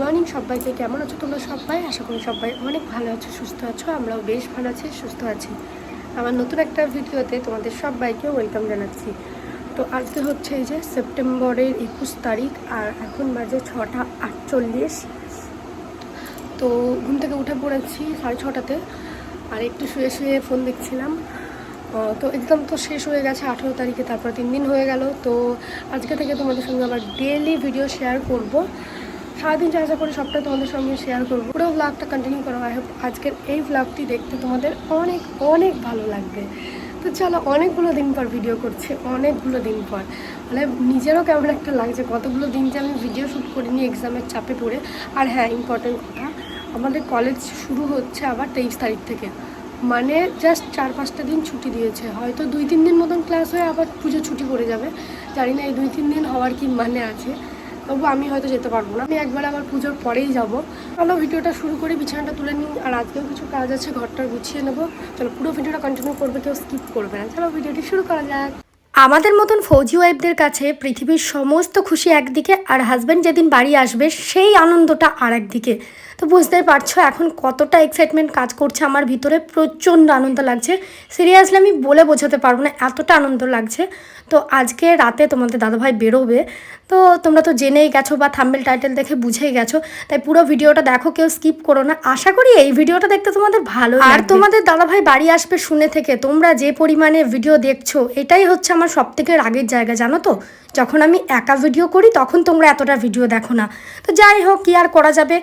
Morning, সবাইকে কেমন আছো তোমরা সবাই? আশা করি সবাই অনেক ভালো আছো, সুস্থ আছো, আমরাও বেশ ভালো আছি, সুস্থ আছি। আমার নতুন একটা ভিডিওতে তোমাদের সবাইকে ওয়েলকাম জানাচ্ছি। তো আজকে হচ্ছে এই যে সেপ্টেম্বরের একুশ তারিখ, আর এখন বাজে ছটা আটচল্লিশ। তো ঘুম থেকে উঠে পড়েছি সাড়ে ছটাতে, আর একটু শুয়ে শুয়ে ফোন দেখছিলাম। তো একদম তো শেষ হয়ে গেছে আঠেরো তারিখে, তারপর তিন দিন হয়ে গেল। তো আজকে থেকে তোমাদের সঙ্গে আবার ডেলি ভিডিও শেয়ার করব। সারাদিন যা যা করে সবটা তোমাদের সঙ্গে শেয়ার করব। পুরো ব্লগটা কন্টিনিউ করো। আই হোপ আজকের এই ব্লগটি দেখতে তোমাদের অনেক অনেক ভালো লাগবে। তো চলো, অনেকগুলো দিন পর ভিডিও করছে, অনেকগুলো দিন পর। মানে নিজেরও কেমন একটা লাগছে, কতগুলো দিন যে আমি ভিডিও শ্যুট করিনি এক্সামের চাপে পড়ে। আর হ্যাঁ ইম্পর্টেন্ট কথা, আমাদের কলেজ শুরু হচ্ছে আবার তেইশ তারিখ থেকে। মানে জাস্ট চার পাঁচটা দিন ছুটি দিয়েছে। হয়তো দুই, তিন দিন মতন ক্লাস হয়ে আবার পুজো ছুটি পড়ে যাবে। জানি না এই দুই, তিন দিন হওয়ার কি মানে আছে। তবু আমি হয়তো যেতে পারব না। আমি একবার আবার পুজোর পরেই যাব। চলো, ভিডিওটা শুরু করি, বিছানাটা তুলে নিই, আর আজকেও কিছু কাজ আছে, ঘরটা গুছিয়ে নেব। চলো, পুরো ভিডিওটা কন্টিনিউ করবে, কেউ স্কিপ করবে না। চলো, ভিডিওটি শুরু করা যাক। আমাদের মতন ফৌজি ওয়াইফদের কাছে পৃথিবীর সমস্ত খুশি একদিকে, আর হাজব্যান্ড যেদিন বাড়ি আসবে, সেই আনন্দটা আর একদিকে তো বুঝতেই পারছ এখন কতটা এক্সাইটমেন্ট কাজ করছে আমার ভিতরে প্রচণ্ড আনন্দ লাগছে। সিরিয়াসলি আমি বলে বোঝাতে পারব না এতটা আনন্দ লাগছে। তো আজকে রাতে তোমাদের দাদাভাই বেরোবে তো তোমরা তো জেনেই গেছো বা থাম্বেল টাইটেল দেখে বুঝেই গেছো তাই পুরো ভিডিওটা দেখো কেউ স্কিপ করো না। আশা করি এই ভিডিওটা দেখতে তোমাদের ভালো আর তোমাদের দাদাভাই বাড়ি আসবে শুনে থেকে তোমরা যে পরিমাণে ভিডিও দেখছ এটাই হচ্ছে আমার সব থেকে রাগের জায়গা জানো তো? যখন আমি একা ভিডিও করি তখন তোমরা এতটা ভিডিও দেখো না। তো যাই হোক কি আর করা যাবে?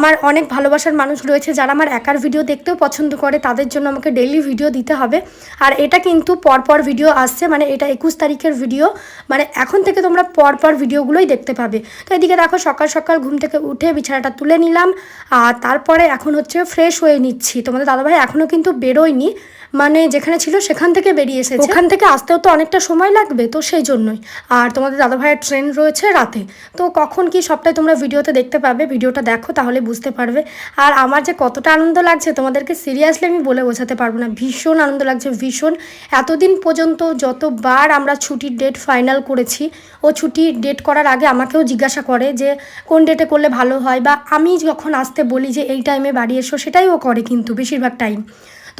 আমার অনেক ভালোবাসার মানুষ রয়েছে যারা আমার একার ভিডিও দেখতেও পছন্দ করে, তাদের জন্য আমাকে ডেইলি ভিডিও দিতে হবে। আর এটা কিন্তু পরপর ভিডিও আসছে মানে এটা একুশ তারিখের ভিডিও মানে এখন থেকে তোমরা পরপর ভিডিওগুলোই দেখতে পাবে। তো এদিকে দেখো, সকাল সকাল ঘুম থেকে উঠে বিছানাটা তুলে নিলাম, আর তারপরে এখন হচ্ছে ফ্রেশ হয়ে নিচ্ছি। তোমাদের দাদাভাই এখনও কিন্তু বেরোয়নি মানে যেখানে ছিল সেখান থেকে বেরিয়ে এসেছে। ওখান থেকে আসতেও তো অনেকটা সময় লাগবে তো সেই জন্যই। আর তোমাদের দাদাভাইয়ের ট্রেন রয়েছে রাতে। তো কখন কি সবটাই তোমরা ভিডিওতে দেখতে পাবে, ভিডিওটা দেখো তাহলে বুঝতে পারবে। আর আমার যে কতটা আনন্দ লাগছে, তোমাদেরকে সিরিয়াসলি আমি বলে বোঝাতে পারব না। ভীষণ আনন্দ লাগছে, ভীষণ। এতদিন পর্যন্ত যতবার আমরা ছুটির ডেট ফাইনাল করেছি, ও ছুটি ডেট করার আগে আমাকেও জিজ্ঞাসা করে যে, কোন ডেটে করলে ভালো হয়? বা আমি যখন আসতে বলি যে, এই টাইমে বাড়ি এসো, সেটাই ও করে কিন্তু বেশিরভাগ টাইম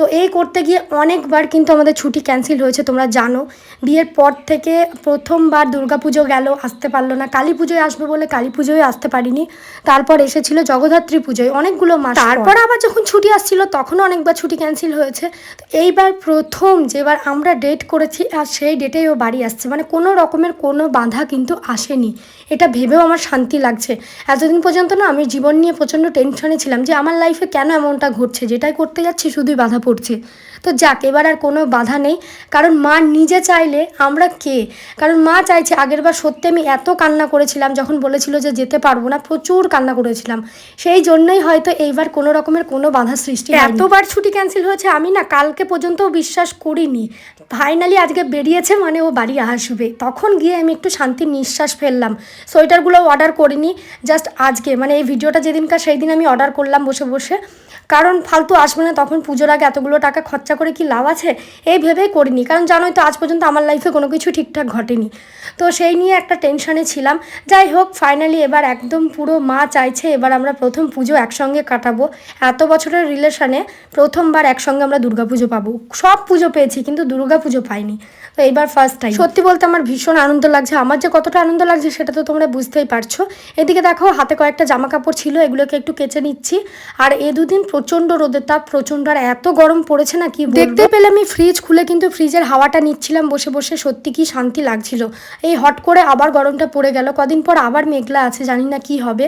তো এই করতে গিয়ে অনেকবার কিন্তু আমাদের ছুটি ক্যান্সেল হয়েছে, তোমরা জানো। বিয়ের পর থেকে প্রথমবার দুর্গাপুজো গেল, আসতে পারল না। কালী পুজোয় আসবে বলে কালী পুজোয় আসতে পারিনি। তারপর এসেছিল জগদ্ধাত্রী পুজোয় অনেকগুলো মাস তারপর আবার যখন ছুটি আসছিল, তখনও অনেকবার ছুটি ক্যান্সেল হয়েছে। তো এইবার প্রথম যেবার আমরা ডেট করেছি, আর সেই ডেটেই ও বাড়ি আসছে। মানে কোনো রকমের কোনো বাধা কিন্তু আসেনি। এটা ভেবেও আমার শান্তি লাগছে। এতদিন পর্যন্ত না আমি জীবন নিয়ে প্রচণ্ড টেনশনে ছিলাম যে আমার লাইফে কেন এমনটা ঘটছে? যেটাই করতে যাচ্ছি শুধুই বাধা পড়ছে তো যাক, এবার আর কোনো বাধা নেই। কারণ মা নিজে চাইলে আমরা কে? কারণ মা চাইছে, আগেরবার সত্যি আমি এত কান্না করেছিলাম, যখন বলেছিল যে যেতে পারব না, প্রচুর কান্না করেছিলাম। সেই জন্যই হয়তো এইবার কোনো রকমের কোনো বাধা সৃষ্টি এতবার ছুটি ক্যান্সেল হয়েছে, আমি না কালকে পর্যন্তও বিশ্বাস করিনি। ফাইনালি আজকে বেরিয়েছে মানে ও বাড়ি আসবে। তখন গিয়ে আমি একটু শান্তির নিঃশ্বাস ফেললাম। সোয়েটারগুলো অর্ডার করিনি, জাস্ট আজকে। মানে এই ভিডিওটা যেদিনকার সেই দিন আমি অর্ডার করলাম বসে বসে। কারণ ফালতু আসবে না, তখন পুজোর আগে এতগুলো টাকা খরচা করে কি লাভ আছে? এই ভেবেই করিনি। কারণ জানোই তো, আজ পর্যন্ত আমার লাইফে কোনো কিছু ঠিকঠাক ঘটেনি। তো সেই নিয়ে একটা টেনশনে ছিলাম। যাই হোক ফাইনালি এবার একদম পুরো মা চাইছে এবার আমরা প্রথম পুজো একসঙ্গে কাটাবো। এত বছরের রিলেশনে প্রথমবার একসঙ্গে আমরা দুর্গাপুজো পাবো। সব পুজো পেয়েছি, কিন্তু দুর্গাপুজো পাইনি। তো এইবার ফার্স্ট টাইম সত্যি বলতে আমার ভীষণ আনন্দ লাগছে। আমার যে কতটা আনন্দ লাগছে সেটা তো তোমরা বুঝতেই পারছ। এদিকে দেখো হাতে কয়েকটা জামা কাপড় ছিল এগুলোকে একটু কেচে নিচ্ছি। আর এ দুদিন প্রচণ্ড রোদের তাপ প্রচণ্ড আর এত গরম পড়েছে না কি দেখতে পেলে আমি ফ্রিজ খুলে কিন্তু ফ্রিজের হাওয়াটা নিচ্ছিলাম বসে বসে সত্যি কি শান্তি লাগছিল। এই হট করে আবার গরমটা পড়ে গেল। কদিন পর আবার মেঘলা আছে জানি না কি হবে।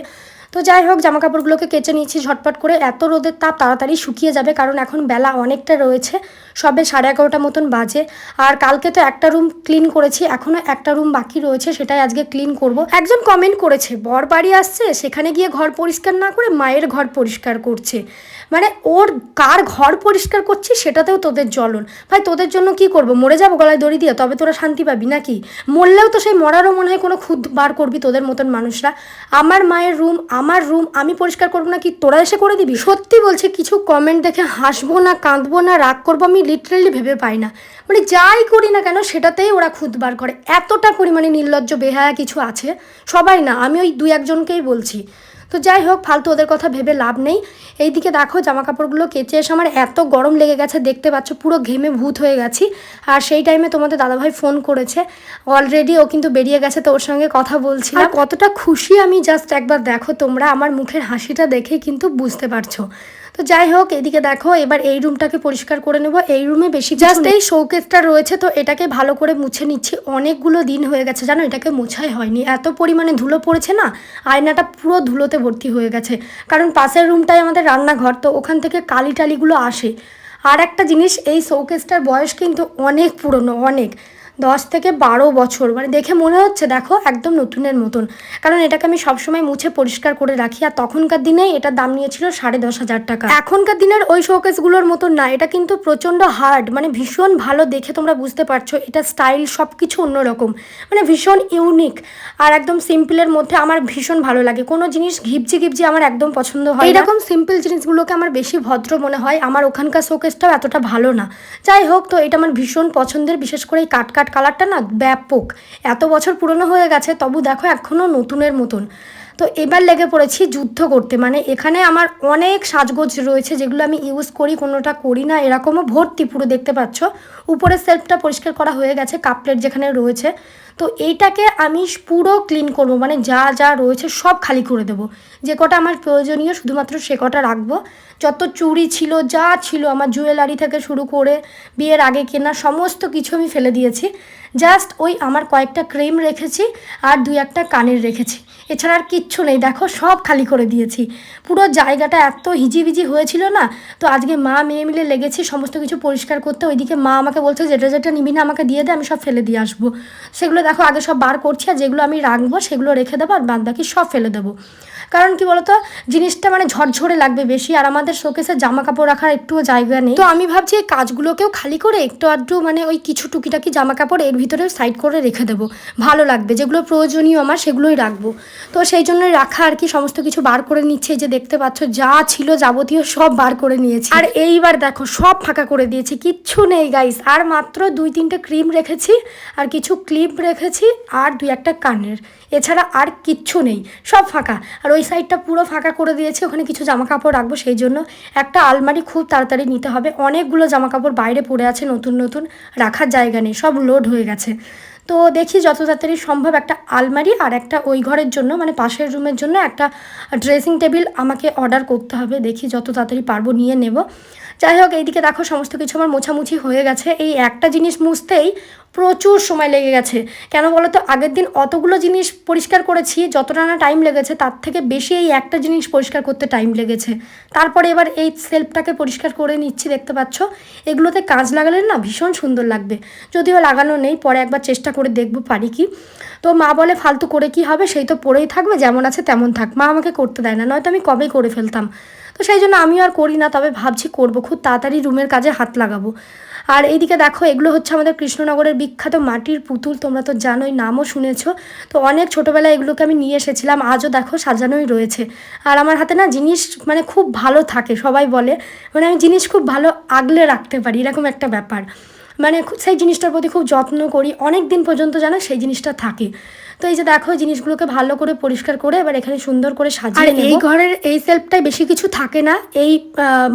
তো যাই হোক জামা কাপড়গুলোকে কেচে নিয়েছি ঝটপট করে। এত রোদের তাপ তাড়াতাড়ি শুকিয়ে যাবে, কারণ এখন বেলা অনেকটা রয়েছে। সবে সাড়ে এগারোটা মতন বাজে। আর কালকে তো একটা রুম ক্লিন করেছি এখনও একটা রুম বাকি রয়েছে, সেটাই আজকে ক্লিন করব। একজন কমেন্ট করেছে বর বাড়ি আসছে, সেখানে গিয়ে ঘর পরিষ্কার না করে মায়ের ঘর পরিষ্কার করছে। মানে ওর কার ঘর পরিষ্কার করছি সেটাতেও তোদের জ্বলন। ভাই, তোদের জন্য কি করব? মরে যাব গলায় দড়ি দিয়ে, তবে তোরা শান্তি পাবি নাকি? মরলেও তো সেই মরারও মনে হয় কোনো খুদ বার করবি তোদের মতন মানুষরা। আমার মায়ের রুম, আমার রুম আমি পরিষ্কার করব না কি তোরা এসে করে দিবি? সত্যি বলছে, কিছু কমেন্ট দেখে হাসবো না, কাঁদবো না, রাগ করব আমি লিটারেলি ভেবে পাই না। মানে যাই করি না কেন, সেটাতেই ওরা খুদ বার করে। এতটা পরিমাণে নির্লজ্জ, বেহায়া কিছু আছে। সবাই না, আমি ওই দু একজনকেই বলছি। তো যাই হোক ফালতু ওদের কথা ভেবে লাভ নেই। এই দিকে দেখো জামা কাপড়গুলো কেচে এসে আমার এত গরম লেগে গেছে, দেখতে পাচ্ছ পুরো ঘেমে ভূত হয়ে গেছি। আর সেই টাইমে তোমাদের দাদাভাই ফোন করেছে। অলরেডি ও কিন্তু বেরিয়ে গেছে তো ওর সঙ্গে কথা বলছি আর কতটা খুশি আমি জাস্ট একবার দেখো তোমরা, আমার মুখের হাসিটা দেখে কিন্তু বুঝতে পারছ। তো যাই হোক এদিকে দেখো এবার এই রুমটাকে পরিষ্কার করে নেব। এই রুমে বেশি জাস্ট এই শোকেসটা রয়েছে তো এটাকে ভালো করে মুছে নিচ্ছি। অনেকগুলো দিন হয়ে গেছে জানো এটাকে মোছাই হয়নি। এত পরিমাণে ধুলো পড়েছে না আয়নাটা পুরো ধুলোতে ভর্তি হয়ে গেছে। কারণ পাশের রুমটাই আমাদের রান্নাঘর তো ওখান থেকে কালি টালিগুলো আসে। আর একটা জিনিস এই শোকেসটার বয়স কিন্তু অনেক পুরনো অনেক। দশ থেকে বারো বছর। মানে দেখে মনে হচ্ছে, দেখো, একদম নতুনের মতন। কারণ এটাকে আমি সবসময় মুছে পরিষ্কার করে রাখি, আর তখনকার দিনে এটার দাম নিয়েছিল সাড়ে দশ হাজার টাকা। এখনকার দিনের ওই শোকেসগুলোর মতন না, এটা কিন্তু প্রচণ্ড হার্ড মানে ভীষণ ভালো দেখে তোমরা বুঝতে পারছ, এটা স্টাইল সব কিছু অন্যরকম। মানে ভীষণ ইউনিক আর একদম সিম্পলের মধ্যে আমার ভীষণ ভালো লাগে। কোনো জিনিস ঘিপজি ঘিপজি আমার একদম পছন্দ হয় এরকম সিম্পল জিনিসগুলোকে আমার বেশি ভদ্র মনে হয়, আমার ওখানকার শোকেসটাও এতটা ভালো না। যাই হোক, তো এটা আমার ভীষণ পছন্দের, বিশেষ করে এই কাট কাট কালারটা না ব্যাপক। এত বছর পুরনো হয়ে গেছে, তবু দেখো এখনও নতুনের মতন। তো এবার লেগে পড়েছি যুদ্ধ করতে। মানে এখানে আমার অনেক সাজগোজ রয়েছে যেগুলো আমি ইউজ করি, কোনোটা করি না। এরকমও ভর্তি পুরো দেখতে পাচ্ছ। উপরের সেলফটা পরিষ্কার করা হয়ে গেছে কাপ প্লেট যেখানে রয়েছে। তো এইটাকে আমি পুরো ক্লিন করব মানে যা যা রয়েছে সব খালি করে দেব। যে কটা আমার প্রয়োজনীয় শুধুমাত্র সে কটা রাখব। যত চুড়ি ছিল, যা ছিল আমার জুয়েলারি থেকে শুরু করে বিয়ের আগে কেনা সমস্ত কিছু আমি ফেলে দিয়েছি। জাস্ট ওই আমার কয়েকটা ক্রিম রেখেছি আর দুই একটা কানের রেখেছি। এছাড়া আর কিচ্ছু নেই, দেখো সব খালি করে দিয়েছি। পুরো জায়গাটা এত হিজিবিজি হয়েছিল না, তো আজকে মা মেয়ে মিলে লেগেছি, সমস্ত কিছু পরিষ্কার করতে। ওইদিকে মা আমাকে বলছে, যেটা যেটা নিবি না, আমাকে দিয়ে দে, আমি সব ফেলে দিয়ে আসব। সেগুলো দেখো আগে সব বার করছি আর যেগুলো আমি রাখব সেগুলো রেখে দেবো আর বাদ বাকি সব ফেলে দেবো। কারণ কি বলতো? জিনিসটা মানে ঝরঝরে লাগবে বেশি আর আমাদের শোকেসে জামা কাপড় রাখার একটুও জায়গা নেই। তো আমি ভাবছি এই কাজগুলোকেও খালি করে একটু আধটু মানে ওই কিছু টুকিটাকি জামা কাপড় এর ভিতরে সাইড করে রেখে দেবো। ভালো লাগবে। যেগুলো প্রয়োজনীয় আমার সেগুলোই রাখব। তো সেই জন্যই রাখা আর কি সমস্ত কিছু বার করে নিচ্ছে। যে দেখতে পাচ্ছ, যা ছিল যাবতীয় সব বার করে নিয়েছি। আর এইবার দেখো, সব ফাঁকা করে দিয়েছি। কিচ্ছু নেই গাইস আর মাত্র দুই তিনটে ক্রিম রেখেছি। আর কিছু ক্লিপ রেখেছি। আর দুই একটা কানের। এছাড়া আর কিচ্ছু নেই। সব ফাঁকা। আর ওই সাইডটা পুরো ফাঁকা করে দিয়েছি, ওখানে কিছু জামা কাপড় রাখব, সেই জন্য একটা আলমারি খুব তাড়াতাড়ি নিতে হবে। অনেকগুলো জামা কাপড় বাইরে পড়ে আছে, নতুন নতুন, রাখার জায়গা নেই, সব লোড হয়ে গেছে। তো দেখি যত তাড়াতাড়ি সম্ভব একটা আলমারি আর একটা ওই ঘরের জন্য মানে পাশের রুমের জন্য একটা ড্রেসিং টেবিল আমাকে অর্ডার করতে হবে। দেখি যত তাড়াতাড়ি পারব নিয়ে নেব। যাই হোক, এইদিকে দেখো সমস্ত কিছু আমার মোছামুছি হয়ে গেছে। এই একটা জিনিস মুছতেই প্রচুর সময় লেগে গেছে। কেন বলো তো আগের দিন অতগুলো জিনিস পরিষ্কার করেছি, যতটা না টাইম লেগেছে, তার থেকে বেশি এই একটা জিনিস পরিষ্কার করতে টাইম লেগেছে। তারপরে এবার এই সেলফটাকে পরিষ্কার করে নিচ্ছি, দেখতে পাচ্ছ? এগুলোতে কাজ লাগালে না ভীষণ সুন্দর লাগবে। যদিও লাগানো নেই, পরে একবার চেষ্টা করে দেখব, পারি কি? তো মা বলে, ফালতু করে কি হবে? সেই তো পড়েই থাকবে, যেমন আছে তেমন থাক। মা আমাকে করতে দেয় না, নয়তো আমি কবেই করে ফেলতাম? তো সেই জন্য আমিও আর করি না, তবে ভাবছি করব। খুব তাড়াতাড়ি রুমের কাজে হাত লাগাবো। আর এইদিকে দেখো, এগুলো হচ্ছে আমাদের কৃষ্ণনগরের বিখ্যাত মাটির পুতুল, তোমরা তো জানোই, নামও শুনেছো। তো অনেক ছোটোবেলায় এগুলোকে আমি নিয়ে এসেছিলাম, আজও দেখো সাজানোই রয়েছে। আর আমার হাতে না জিনিস মানে খুব ভালো থাকে, সবাই বলে। মানে আমি জিনিস খুব ভালো আগলে রাখতে পারি, এরকম একটা ব্যাপার। মানে সেই জিনিসটার প্রতি খুব যত্ন করি অনেক দিন পর্যন্ত যেন সেই জিনিসটা থাকে। তো এই যে দেখো জিনিসগুলোকে ভালো করে পরিষ্কার করে এবার এখানে সুন্দর করে সাজিয়ে আর এই ঘরের এই সেলফটায় বেশি কিছু থাকে না এই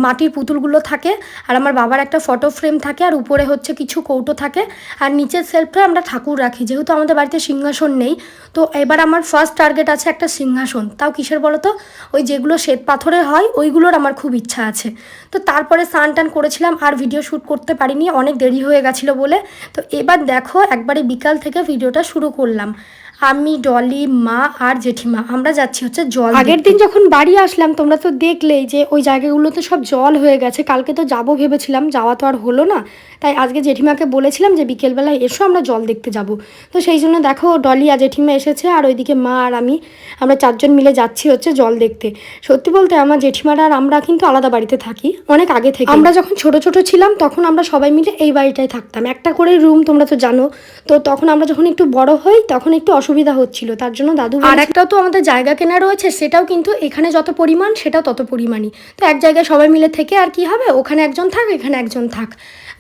মাটির পুতুলগুলো থাকে আর আমার বাবার একটা ফটো ফ্রেম থাকে আর উপরে হচ্ছে কিছু কৌটো থাকে আর নিচের সেলফে আমরা ঠাকুর রাখি যেহেতু আমাদের বাড়িতে সিংহাসন নেই। তো এবার আমার ফার্স্ট টার্গেট আছে একটা সিংহাসন তাও কিসের বলো তো ওই যেগুলো শ্বেত পাথরের হয় ওইগুলোর আমার খুব ইচ্ছা আছে। তো তারপরে স্নান টান করেছিলাম আর ভিডিও শ্যুট করতে পারিনি অনেক দেরি হয়ে গেছিল বলে। তো এবার দেখো একবারে বিকাল থেকে ভিডিওটা শুরু করলাম। আমি ডলি মা আর জেঠিমা। আমরা যাচ্ছি হচ্ছে জল আগের দিন যখন বাড়ি আসলাম তোমরা তো দেখলেই যে ওই জায়গাগুলোতে সব জল হয়ে গেছে। কালকে তো যাব ভেবেছিলাম যাওয়া তো আর হলো না। তাই আজকে জেঠিমাকে বলেছিলাম যে বিকেলবেলায় এসো আমরা জল দেখতে যাব। তো সেই জন্য দেখো ডলি আর জেঠিমা এসেছে আর ওইদিকে মা আর আমি আমরা চারজন মিলে যাচ্ছি হচ্ছে জল দেখতে। সত্যি বলতে আমার জেঠিমারা আর আমরা কিন্তু আলাদা বাড়িতে থাকি অনেক আগে থেকে। আমরা যখন ছোট ছোট ছিলাম তখন আমরা সবাই মিলে এই বাড়িটায় থাকতাম। একটা করে রুম তোমরা তো জানো। তো তখন আমরা যখন একটু বড় হই তখন একটু অসুবিধা হচ্ছিল তার জন্য দাদু আর একটাও তো আমাদের জায়গা কেনা রয়েছে সেটাও কিন্তু এখানে যত পরিমাণ সেটাও তত পরিমাণই। তো এক জায়গায় সবাই মিলে থেকে আর কি হবে? ওখানে একজন থাক এখানে একজন থাক।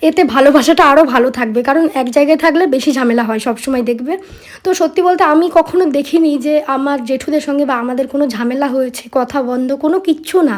এতে ভালোবাসাটা আরও ভালো থাকবে কারণ এক জায়গায় থাকলে বেশি ঝামেলা হয় সব সময় দেখবে। তো সত্যি বলতে আমি কখনো দেখিনি যে আমার জেঠুদের সঙ্গে বা আমাদের কোনো ঝামেলা হয়েছে কথা বন্ধ কোনো কিচ্ছু না।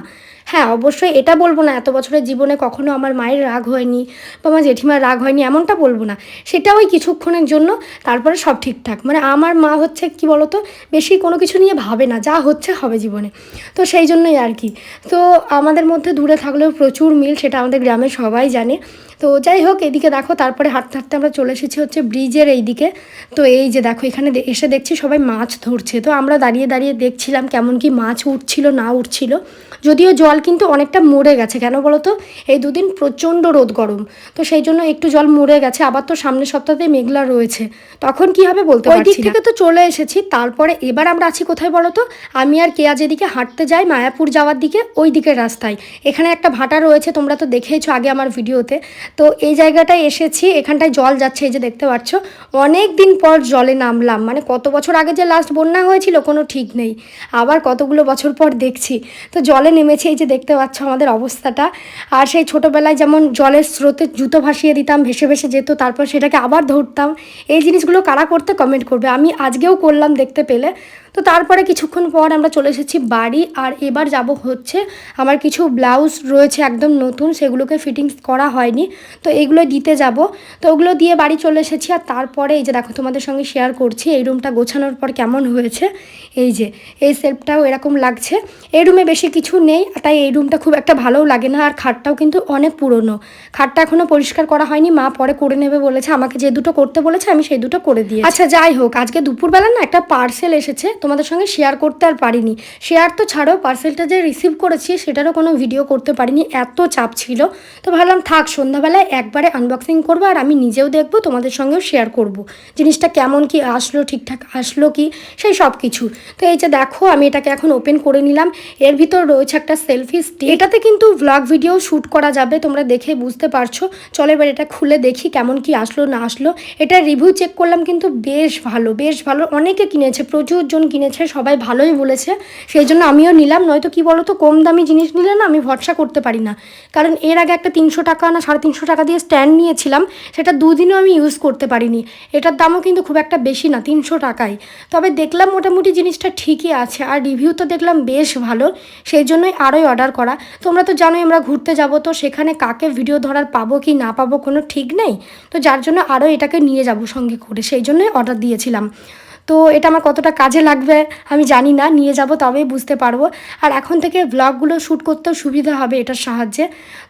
হ্যাঁ অবশ্যই এটা বলব না, এত বছরের জীবনে কখনো আমার মায়ের রাগ হয়নি বা আমার জেঠিমার রাগ হয়নি, এমনটা বলব না। সেটা ওই কিছুক্ষণের জন্য, তারপরে সব ঠিকঠাক। মানে আমার মা হচ্ছে, কি বলতো, বেশি কোনো কিছু নিয়ে ভাবে না, যা হচ্ছে হবে জীবনে। তো সেই জন্যই আর কি। তো আমাদের মধ্যে দূরে থাকলেও প্রচুর মিল, সেটা আমাদের গ্রামে সবাই জানে। তো যাই হোক এদিকে দেখো তারপরে হাঁটতে হাঁটতে আমরা চলে এসেছি হচ্ছে ব্রিজের এই দিকে তো এই যে দেখো এখানে এসে দেখছি সবাই মাছ ধরছে। তো আমরা দাঁড়িয়ে দাঁড়িয়ে দেখছিলাম কেমন কি মাছ উঠছিল না উঠছিল। যদিও জল কিন্তু অনেকটা মরে গেছে কেন বলো তো এই দুদিন প্রচণ্ড রোদ গরম। তো সেই জন্য একটু জল মরে গেছে। আবার তো সামনের সপ্তাহে মেঘলা রয়েছে। তখন কি হবে বলতে পারছি দিক থেকে তো চলে এসেছি। তারপরে এবার আমরা আছি কোথায় বলো তো আমি আর কেয়া যেদিকে হাঁটতে যাই মায়াপুর যাওয়ার দিকে ওই দিকের রাস্তায়। এখানে একটা ভাটা রয়েছে তোমরা তো দেখেইছো আগে আমার ভিডিওতে। তো এই জায়গাটায় এসেছি, এখানটায় জল যাচ্ছে, এই যে দেখতে পাচ্ছ। অনেক দিন পর জলে নামলাম মানে কত বছর আগে যে লাস্ট বন্যা হয়েছিল, কোনো ঠিক নেই। আবার কতগুলো বছর পর দেখছি। তো জলে নেমেছে, এই যে দেখতে পাচ্ছ আমাদের অবস্থাটা। আর সেই ছোটোবেলায় যেমন জলের স্রোতে জুতো ভাসিয়ে দিতাম, ভেসে ভেসে যেত, তারপর সেটাকে আবার ধরতাম। এই জিনিসগুলো কারা করতে কমেন্ট করবে? আমি আজকেও করলাম দেখতে পেলে। তো তারপরে কিছুক্ষণ পর আমরা চলে এসেছি বাড়ি আর এবার যাব হচ্ছে আমার কিছু ব্লাউজ রয়েছে একদম নতুন, সেগুলোকে ফিটিংস করা হয়নি। তো এগুলো দিতে যাব। তো ওগুলো দিয়ে বাড়ি চলে এসেছি আর তারপরে এই যে দেখো তোমাদের সঙ্গে শেয়ার করছি, এই রুমটা গোছানোর পর কেমন হয়েছে? এই যে, এই সেলফটাও এরকম লাগছে। এই রুমে বেশি কিছু নেই, তাই এই রুমটা খুব একটা ভালোও লাগে না। আর খাটটাও কিন্তু অনেক পুরনো। খাটটা এখনও পরিষ্কার করা হয়নি, মা পরে করে নেবে বলেছে, আমাকে যে দুটো করতে বলেছে, আমি সেই দুটো করে দিই আচ্ছা যাই হোক, আজকে দুপুরবেলা না একটা পার্সেল এসেছে তোমাদের সঙ্গে শেয়ার করতে আর পারিনি। শেয়ার তো ছাড়ো পার্সেলটা যে রিসিভ করেছি সেটারও কোনো ভিডিও করতে পারিনি, এত চাপ ছিল। তো ভাবলাম থাক, সন্ধ্যাবেলায় একবারে আনবক্সিং করব আর আমি নিজেও দেখব, তোমাদের সঙ্গেও শেয়ার করব। জিনিসটা কেমন কি আসলো, ঠিকঠাক আসলো কি, সেই সব কিছু। তো এই যে দেখো, আমি এটাকে এখন ওপেন করে নিলাম। এর ভিতর রয়েছে একটা সেলফি স্টিক এটাতে কিন্তু ভ্লগ ভিডিও শ্যুট করা যাবে, তোমরা দেখে বুঝতে পারছ। চলো এবার এটা খুলে দেখি কেমন কি আসলো, না আসলো। এটা রিভিউ চেক করলাম কিন্তু বেশ ভালো বেশ ভালো। অনেকে কিনেছে প্রচুর জন কিনেছে, সবাই ভালোই বলেছে। সেই জন্য আমিও নিলাম, নয়তো কি বলো তো কম দামি জিনিস নিলে না আমি ভরসা করতে পারি না। কারণ এর আগে একটা তিনশো টাকা না সাড়ে তিনশো টাকা দিয়ে স্ট্যান্ড নিয়েছিলাম, সেটা দুদিনও আমি ইউজ করতে পারিনি। এটার দামও কিন্তু খুব একটা বেশি না, তিনশো টাকাই তবে দেখলাম মোটামুটি জিনিসটা ঠিকই আছে, আর রিভিউ তো দেখলাম বেশ ভালো, সেই জন্যই আরোই অর্ডার করা। তোমরা তো জানোই আমরা ঘুরতে যাব, তো সেখানে কাকে ভিডিও ধরার পাবো কি না পাবো কোনো ঠিক নেই। তো যার জন্য আরও এটাকে নিয়ে যাব সঙ্গে করে, সেই জন্যই অর্ডার দিয়েছিলাম। তো এটা আমার কতটা কাজে লাগবে আমি জানি না নিয়ে যাব তবেই বুঝতে পারব। আর এখন থেকে ব্লগগুলো শ্যুট করতেও সুবিধা হবে এটার সাহায্যে।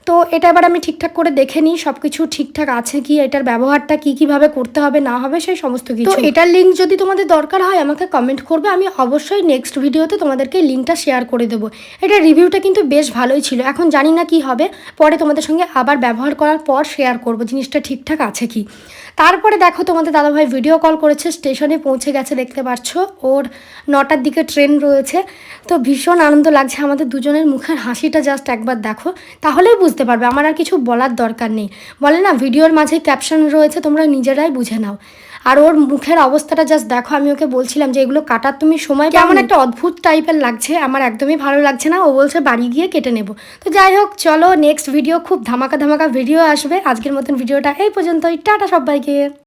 তো এটা এবার আমি ঠিকঠাক করে দেখে নিই সব কিছু ঠিকঠাক আছে কি এটার ব্যবহারটা কী কীভাবে করতে হবে না হবে সেই সমস্ত কিছু। তো এটার লিঙ্ক যদি তোমাদের দরকার হয় আমাকে কমেন্ট করবে আমি অবশ্যই নেক্সট ভিডিওতে তোমাদেরকে লিঙ্কটা শেয়ার করে দেবো। এটার রিভিউটা কিন্তু বেশ ভালোই ছিল এখন জানি না কি হবে পরে তোমাদের সঙ্গে আবার ব্যবহার করার পর শেয়ার করব জিনিসটা ঠিকঠাক আছে কি। তারপরে দেখো তোমাদের দাদাভাই ভিডিও কল করেছে স্টেশনে পৌঁছে গেছে, দেখতে পাচ্ছ ওর নটার দিকে ট্রেন রয়েছে। তো ভীষণ আনন্দ লাগছে, আমাদের দুজনের মুখের হাসিটা জাস্ট একবার দেখো। তাহলেই বুঝতে পারবে, আমার আর কিছু বলার দরকার নেই। বলে না ভিডিওর মাঝে ক্যাপশন রয়েছে, তোমরা নিজেরাই বুঝে নাও। আর ওর মুখের অবস্থাটা জাস্ট দেখো আমি ওকে বলছিলাম যে এগুলো কাটার তুমি সময় কেমন? একটা অদ্ভুত টাইপের লাগছে আমার একদমই ভালো লাগছে না। ও বলছে বাড়ি গিয়ে কেটে নেব। তো যাই হোক চলো নেক্সট ভিডিও খুব ধামাকা ধামাকা ভিডিও আসবে। আজকের মতন ভিডিওটা এই পর্যন্তই। টাটা সবাইকে।